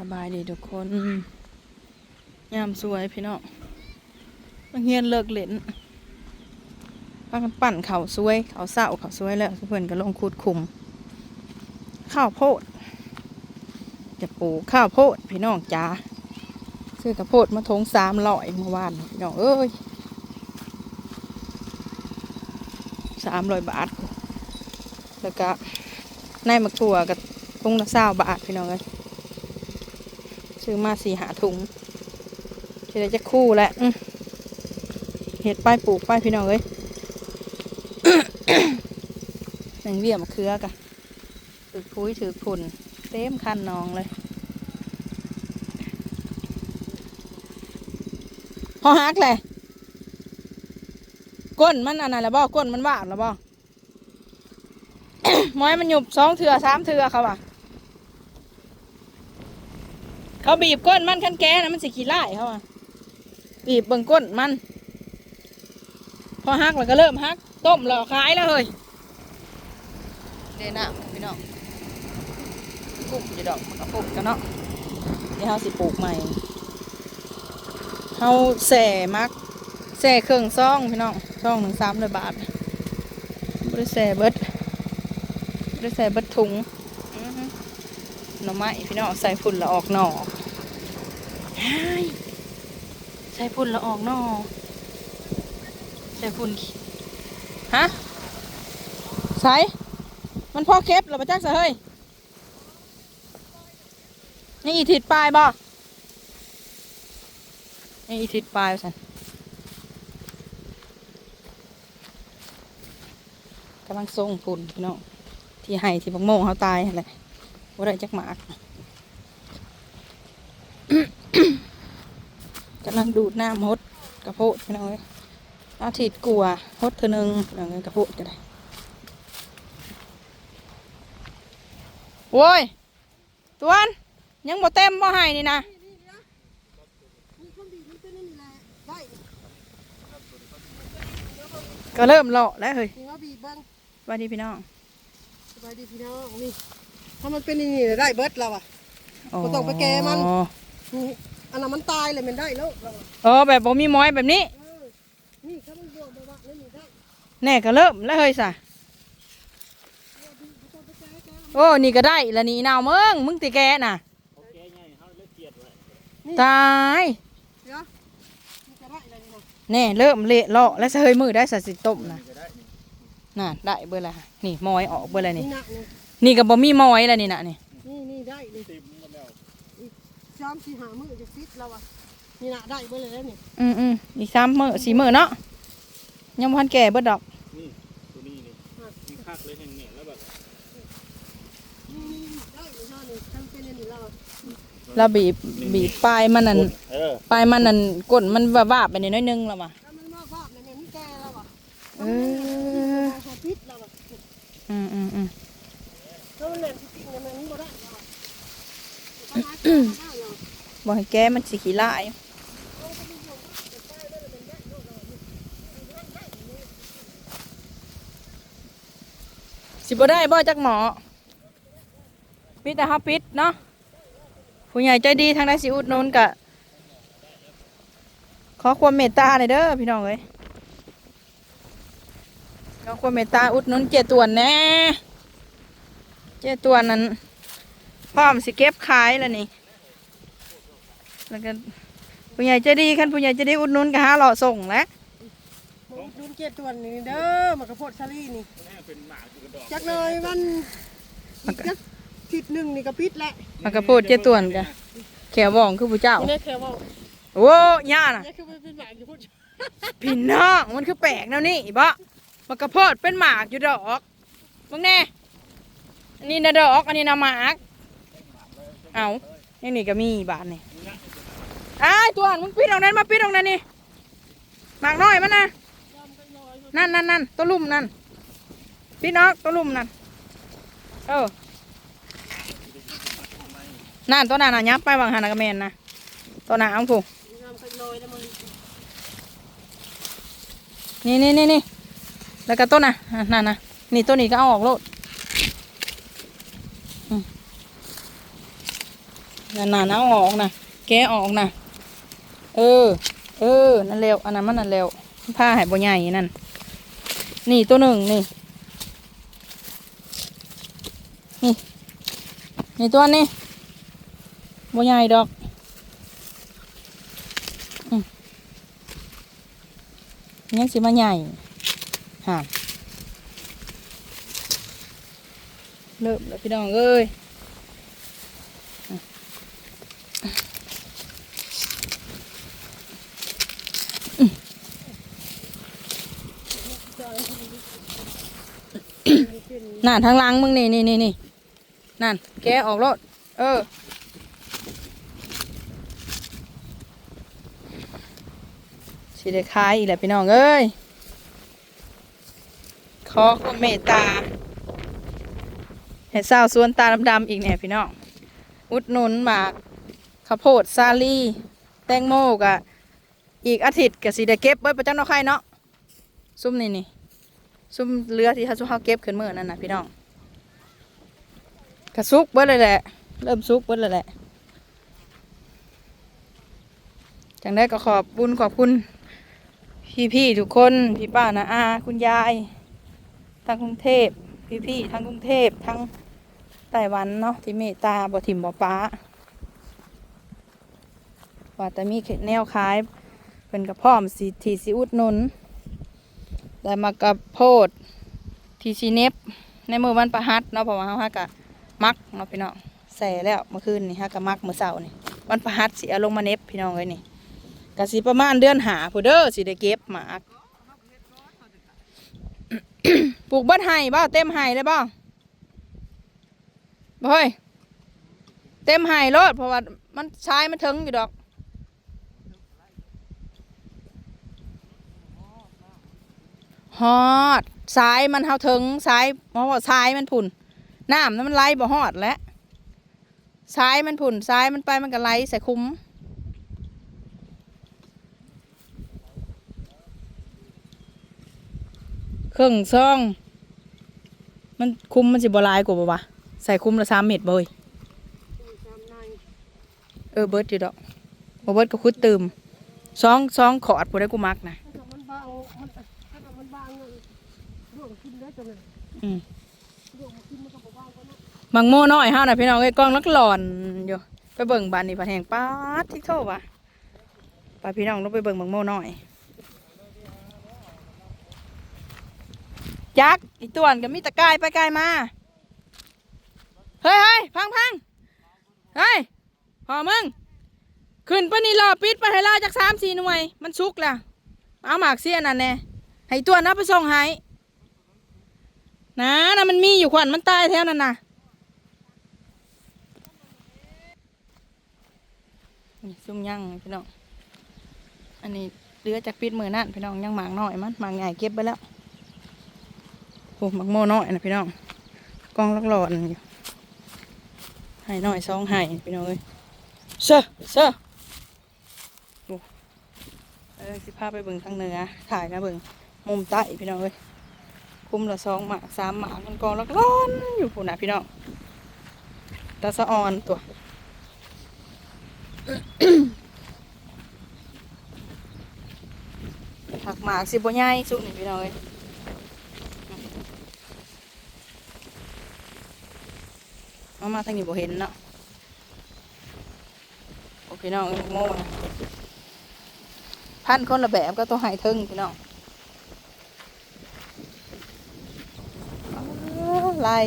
สบายดีทุกคนยามสวยพี่น้องมาเฮียนเลิกเล่นพากันปั่นเขาสวยเขาเศร้าเขาสวยแล้วเพื่อนก็ลงคูดคุม ข้าวโพด จะปลูกข้าวโพดพี่น้องจ้าซื้อกระโพดมาทงสามร้อยเมื่อวานพี่น้องเอ้ยสามร้อยบาท แล้วก็ในมะกรัวกับทุงละเศร้าบาทพี่น้องเลย ซื้อมาสี่หาถุงจะได้จะคู่แหละอื้อเห็ดป้ายปลูกป้ายพี่น้องเลยหนึ่งเบี้ยมะเขือกะถือพุ้ยถือผุนเต็มคันนองเลยพอฮักเลยก้นมันอันนั้นละบ่ก้นมันหวานละบ่หมอยมันหยุบสองเถื่อสามเถื่อเขาอะ เขาบีบก้นมันคันแก่นะมันสิขี้ไล่เขาอะบีบเบิ่งก้นมัน พอฮักแล้วก็เริ่มฮัก ต้มแล้วขายแล้วเฮ้ยเดน่ะพี่น้องกุ้งจะดอกมันก็ปลูกกันเนาะเดี๋ยวเขาสิปลูกใหม่เขาแส่มักแส่เครื่องซ่องพี่น้องซ่องหนึ่งสามร้อยบาทบริแส่เบิดได้ใส่เบัดถุงอื้อหือหน่อไม้พี่น้องใส่ฝุ่นละออกหน่อ ใส่ฝุ่นละออกนอใส่ฝุ่นฮะใส่มันพ่อเก็บหรือปะจักเสเฮ้ยนี่อีทิดปลายบ่นี่อีทิดปลายสันกำลังส่งฝุ่นพี่น้องที่ให้ที่บักโมงเขาตายอะไรว่าได้จักหมาก กำลังดูดน้ำฮดกระโพดพี่น้องเอ้ยอาทิตย์กลัวฮดเธอหนึงพี่น้องเอ้ยกระโพดก็ได้โว้ยตวนยังบ่เต็มบ่ให้นี่นะก็เริ่มเลาะแล้วเฮ้ยนี่ว่าบีบเบิ้งสวัสดีพี่น้องสบายดีพี่น้องนี่ถ้ามันเป็นอย่างนี่ได้เบิดเราอะบ่ต้องไปแก้มันอ๋อนี่ อันนั้นมันตายเลยมันได้แล้วเราอะเออแบบบ่มีม้อยแบบนี้เออนี่ถ้ามันบวกแบบว่าแล้วนี่ได้แน่ก็เริ่มแล้วเฮ้ยสะโอ้นี่ก็ได้ละนี่นาวมึงมึงติแกน่ะตายเดี๋ยวนี่ก็ได้เลยนี่นะแน่เริ่มเละเลาะแล้วเฮ้ยมือได้สัตว์สิต้มนะน่ะได้เบอร์ละนี่มอยออกเบอร์ละนี่นี่นะนี่นี่ก็บ่มีมอยแล้วนี่น่ะนี่นี่นี่ได้เลยอีก สามสี่หามือจะฟิตเราอะนี่นะได้เบิดเลยแล้วนี่อืมอืมอีกสามมือสี่มือเนาะยังบ่ทันแก่เบิดดอก นี่ตัวนี้นี่มันคักเลยแห่งเนี่ยแล้วแบบนี่นี่ได้เลยท่านี่ทั้งเป็นอันนี้เราอะแล้วบีบบีบปลายมันนั่นเออปลายมันนั่นก้นมันว่าบๆไปนิดน้อยนึงแล้วว่ะถ้ามันมากภาพเนี่ยมันแก่เราอะเออถ้าฟิตเราอะอืมอืมอืมถ้ามันแหลมจริงๆเนี่ยมันบ่ได้เราอะ เอาหาเจอมาได้เราบ่ให้แก้มันสิขี้ลายสิบ่ได้บ่จักหมอปิดแต่เฮาปิดเนาะผู้ใหญ่ใจดีทางใดสิอุดนุนกะ ขอความเมตตาหน่อยเด้อพี่น้องเอ้ยขอความเมตตาอุดนุนเจตวนแน่เจตวนนั้นพร้อมสิเก็บขายแล้วนี่ แล้วก็ผู้ใหญ่ใจดีคันผู้ใหญ่ใจดีอุดหนุนก็หาหล่อส่งแหล้วผมดุนเกียรติตัวนี้เด้อมากระโพดซาลี่นี่แม่เป็นหมากอยู่กระดอกจักเลยมันอีกจักทิศหนึ่งนี่ก็ปิดแล้วมันก็พูดเจตวนกะแขวว่องคือผู้เจ้านี่แค่ว่าโอ้ย่าน่ะนี่คือมันเป็นหมากอยู่พูดพี่น้องมันคือแปลกแนวนี้บ่มันกระโพดเป็นหมากอยู่ดอกมึงแน่อันนี้นะดอก อันนี้นะหมาก เอานี่นี่ก็มีบาทนี่ อ้ายตัวหันมึงปิดตรงนั้นมาปิดตรงนั้นนี่หมากน้อยมันนะนั่นนั่นนั่นตัวลุ่มนั่นปิดนอกตัวลุ่มนั่นเออนั่นตัวนั้นนะยับไปวางหันนกระแมนนะตัวนั้นเอาผูกนี่นี่นี่นี่แล้วก็ต้นน่ะนั่นน่ะนี่ต้นนี้ก็เอาออกโลดนั่นน่ะเอาออกนะแกออกนะ เออ เออ นั่นเร็วอันนั้นมันนั่นเร็วผ้าหายบ่ใหญ่นั่น นี่ตัวหนึ่งนี่ นี่ นี่ตัวนี้บ่ใหญ่ดอกยังสิมาใหญ่ห่าเริ่มแล้วพี่น้องเอ้ย นั่นทางหลังมึงนี่นี่นี่นี่นั่น แกออกรถเออ สิได้ขายอีกแหละพี่น้องเอ้ย ขอความเมตตาเห็ดสาวสวนตาดำๆอีกเนี่ยพี่น้อง อุดหนุนหมากข้าวโพดซาลี่ แตงโมกะอีกอาทิตย์ก็สิได้เก็บไว้ประจันเอาไข่เนาะ ซุ่มนี่นี่ ซุ่มเรือที่เขาซุ่มเขาเก็บขึ้นมือนั่นนะพี่น้องกระซุกเบิดเลยแหละ เริ่มซุกเบิดเลยแหละจังได้ก็ขอบบุญขอบคุณ พี่ๆทุกคน พี่ป้านาอา คุณยายทางกรุงเทพ พี่ๆทางกรุงเทพทางไต้หวันเนาะที่เมตตาบ่ถิ่มบ่ป้าว่าแต่มีแนวขายเป็นกระพร้อมสีทีสิอุดนุน แต่มากับโพดทีซีเนฟในมือวันประหัดเนาะเพราะว่าเขาฮะกะมักเนาะพี่น้องใส่แล้วเมื่อคืนนี่ฮะกะมักเมื่อเสาร์นี่วันประหัดสิเอาลงมาเนฟพี่น้องเลยนี่กะสิประมาณเดือนหาผู้เด้อสิได้เก็บหมากปลูกบ้านไห้บ่เต็มไห้เลยบ่บ่เฮ้ยเต็มไห้รถเพราะว่ามันใชายมันถึงอยู่ดอก ฮอดสายมันเฮาถึงสายเพราะว่าสายมันผุ่นน้ำนั้นมันไหลบ่ฮอดแล้วสายมันผุ่นสายมันไปมันก็ไหลใส่คุ้มเครื่องซอง มันคุ้มมันสิบ่ลายกว่าบ่วะใส่คุ้มละสามเม็ดเว้ยเออเบิร์ดอยู่ดอกบ่เบิร์ดก็คุดตืมซองซองขอดผู้ได้กูมักนะ บางโม่น้อยเฮานะพี่น้องไอ้กล้องนักหลอนอยู่ไปเบิ่งบานนี่พันแหงป้าที่โทษวะไปพี่น้องลงไปเบิ่งบางโม่น้อยยักษ์อีตัวนก็มีตะกายไปกายมา เฮ้ยเฮ้ยพังพังเฮ้ยพอมึง ขึ้นปนี่รอปิดไปให้ลาจากสามสี่หน่วย มันสุกแล้วเอาหมากเสียนั่นแน่ให้ตัวนับไปส่งให้ นะนะมันมีอยู่ขวัญมันตายแถวนั้นน่ะนี่ซุ่มย่างพี่น้อง อันนี้เรือจากปิดมือนั่นพี่น้องย่างหมากน้อยมันหมากใหญ่เก็บไปแล้วโอ้หมากโม่น้อยนะพี่น้องกองลักหลอนอยู่ให้น้อยสองให้พี่น้องเอ้ยเซ่อเซ่อโอ้เออสิพาไปเบิ่งทางเหนือถ่ายนะเบิ่งมุมใต้พี่น้องเอ้ย คุมละสองหมากสามหมากมันกองลักร้อนอยู่ผู้น่ะพี่น้องตาสะออนตัวผักหมากสิบ่ใหญ่สุกนี่พี่น้องเอ้ยเอามาทางนี้บ่เห็นเนาะโอพี่น้องโม่พันคนละแบบก็ต้องหายเทิงพี่น้องอ้าว ลาย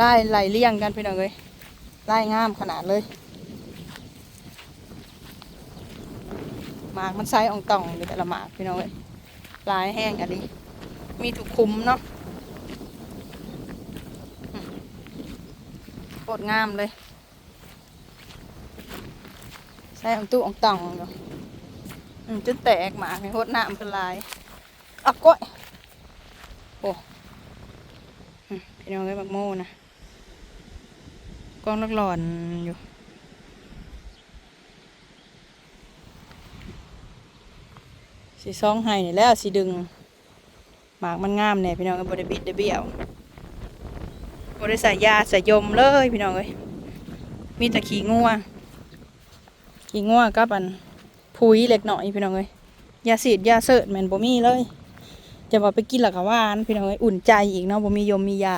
ลายไหลเลี่ยงกันพี่น้องเอ้ยลายงามขนาดเลยหมากมันไซส์อ่องต่องอยู่แต่ละหมากพี่น้องเอ้ยลายแห้งอันนี้มีถูกคุมเนาะอืมโคตรงามเลยไซส์อ่องตู้อ่องต่องอยู่อืมจนแตกหมากในโคตรน้ำเป็นลายอะก้อยโอ้ พี่น้องเอ้ยบักโม่นะกล้องลักหลอนอยู่สีซองให้นี่แล้วสีดึง หมากมันงามเนี่ยพี่น้องเอ้ยบริบิดได้เบี้ยวบริใส่ยาใส่ยมเลยพี่น้องเอ้ยมีแต่ขี้งัวขี้งัวกับอันพุยเล็กหน่อยพี่น้องเอ้ยยาสีดยาเสิร์ตแมนบ่มีเลย จะว่าไปกินและก็หวานพี่น้องเอ้ยอุ่นใจอีกเนาะบ่มียมมียา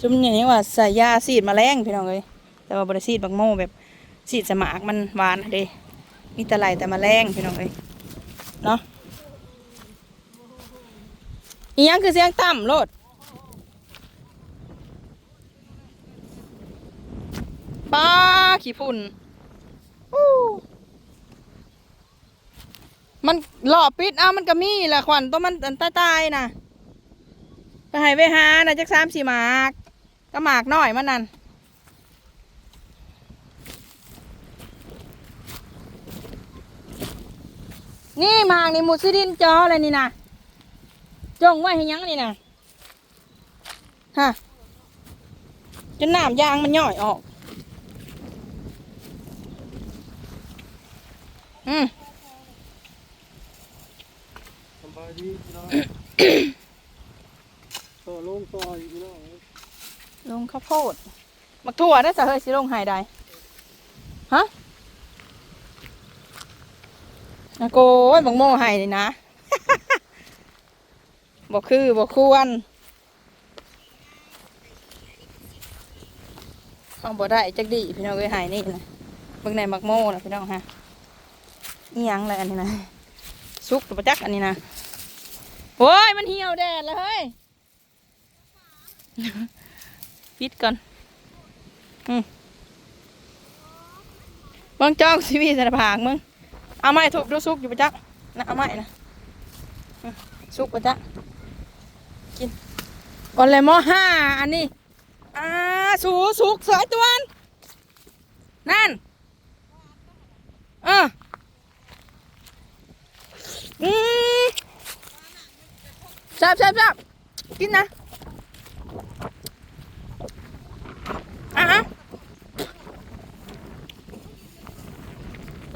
ซุมอย่างนี้ว่าใส่ยาสีดมาแมลงพี่น้องเอ้ยแต่ว่าบริสีดบักโม่แบบสีดสมากมันหวานเด้มีแต่ไหลแต่มาแมลงพี่น้องเอ้ยเนาะอียังคือเสียงต่ำโลด ป้าขี้ฝุ่นมันหล่อปิดเอามันก็มีแหละขวัญตัวมันอันตายๆนะไปให้ไปหานะจักสามสี่หมากก็หมากน้อยมันนั่นนี่หมากนี่มูซิดินจออะไรนี่นะจงไว้ให้ยังนี่นะฮะจนน้ำยางมันย่อยออก อืมสบายดีพี่น้องต่อลงต่ออีกพี่น้องลงข้าวโพดมักถั่วได้อสะเฮ้ยสิลงใหายได้ฮะนะโกยบังโม่ใหายเลยนะบอกคือบอกควรเอาบ่ได้จักดีพี่น้องเอ้ยใหายนี่นะเบิ่งในมักโม่นะพี่น้องฮะ นี่ยังเลยอันนี้นะซุกหรือปจักอันนี้นะโอ้ยมันเหี่ยวแดดแล้วเฮ้ยปิดก่อนอืมเบิ่งจ้องซีวีสารพางมึงเอาไม้ทุบดูซุกอยู่ปะจ๊ะนะเอาไม้นะซุกปะจ๊ะกินก่อนเลยมอห้าอันนี้อ่าสูสุกสวยตัวนนั่นเออ อืมแซ่บแซ่บแซ่บกินนะอะฮะ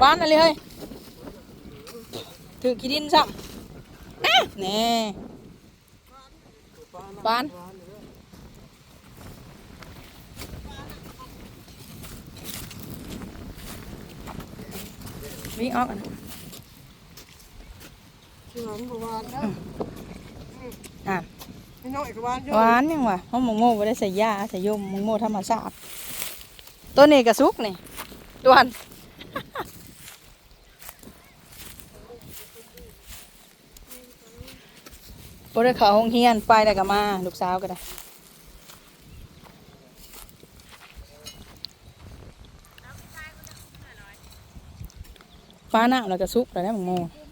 บ้านอะไรเฮ้ยถือขี้ดินซ้ำอะแน่บ้านวิ่งออกกัน ชื่อหอมกวานนะอะพี่น้องเอกวานเยหวานยังวะเพราะหมงโม่ไม่ได้ใส่ยาใส่ยมหมงโม่ธรรมชาติตัวนี้กระซุกนี่ตัวนบ่ได้เข้าห้องเฮียนไปแล้วก็มาลูกสาวก็ได้ฟ้าหน้าแล้วก็ซุกแล้วนะหมงโม่